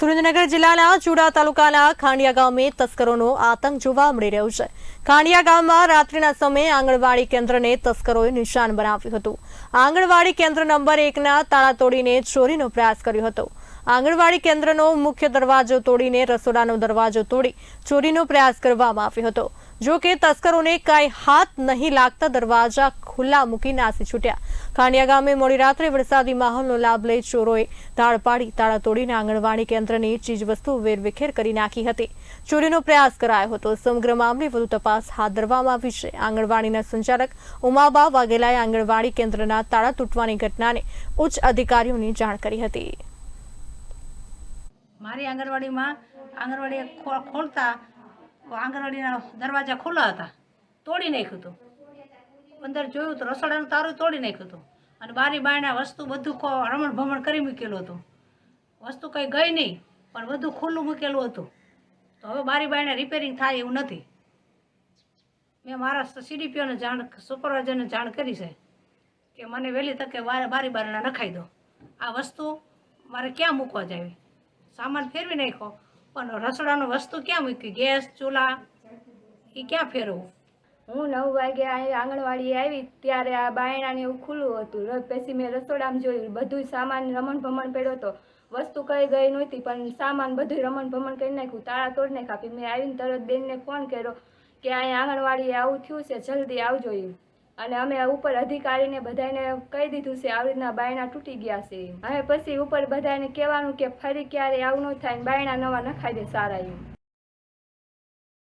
સુરેન્દ્રનગર જિલ્લાના ચુડા તાલુકાના ખાંડિયા ગામે તસ્કરોનો આતંક જોવા મળી રહ્યો છે. ખાંડિયા ગામમાં રાત્રિના સમયે આંગણવાડી કેન્દ્રને તસ્કરોએ નિશાન બનાવ્યું હતું. આંગણવાડી કેન્દ્ર નંબર એકના તાળા તોડીને ચોરીનો પ્રયાસ કર્યો હતો. આંગણવાડી કેન્દ્રનો મુખ્ય દરવાજો તોડીને રસોડાનો દરવાજો તોડી ચોરીનો પ્રયાસ કરવામાં આવ્યો હતો. જો કે તસ્કરોને કાંઈ હાથ નહીં લાગતા દરવાજા ખુલ્લા મૂકી નાસી છૂટ્યા. ખાંડિયા ગામે મોડી રાત્રે વરસાદી માહોલનો લાભ લઈ ચોરોએ તાળ પાડી, તાળા તોડીને આંગણવાડી કેન્દ્રની ચીજવસ્તુ વેરવિખેર કરી નાખી હતી. ચોરીનો પ્રયાસ કરાયો હતો. સમગ્ર મામલે વધુ તપાસ હાથ ધરવામાં આવી છે. આંગણવાડીના સંચાલક ઉમાબા વાઘેલાએ આંગણવાડી કેન્દ્રના તાળા તૂટવાની ઘટનાને ઉચ્ચ અધિકારીઓની જાણ કરી હતી. મારી આંગણવાડીમાં આંગણવાડી ખોલતા આંગણવાડીના દરવાજા ખુલ્લા હતા. તોડી નાખ્યું હતું. અંદર જોયું તો રસોડાનું તારું તોડી નાખ્યું હતું. અને બારી બારણા વસ્તુ બધું રમણ ભમણ કરી મૂકેલું હતું. વસ્તુ કંઈ ગઈ નહીં, પણ બધું ખુલ્લું મૂકેલું હતું. તો હવે બારી બારણા રિપેરિંગ થાય એવું નથી. મેં મારા સીડીપીઓને જાણ સુપરવાઇઝરને જાણ કરી છે કે મને વહેલી તકે બારી બારણા નખાઈ દો. આ વસ્તુ મારે ક્યાં મૂકવા જાવી સામાન ફેરવી નાખ્યો. પણ રસોડાનું વસ્તુ ક્યાં મૂકી ગેસ, ચૂલા એ ક્યાં ફેરવવું હું નવ વાગે અહીં આંગણવાડી આવી, ત્યારે આ બાયણાને એવું ખુલ્લું હતું. પછી મેં રસોડામાં જોયું બધું સામાન રમણ ભમણ પડ્યો હતો. વસ્તુ કઈ ગઈ નહોતી, પણ સામાન બધું રમણ ભમણ કરી નાખ્યું. તાળા તોડી નાખ્યા. મેં આવીને તરત બેનને ફોન કર્યો કે અહીં આંગણવાડીએ આવું થયું છે, જલ્દી આવજો એમ અને અમે ઉપર અધિકારીને બધાને કહી દીધું છે, આવી રીતના બાયણા તૂટી ગયા છે. હવે પછી ઉપર બધાને કહેવાનું કે ફરી ક્યારે આવું ન થાય બાયણા નવા નખાઈ દે સારા એમ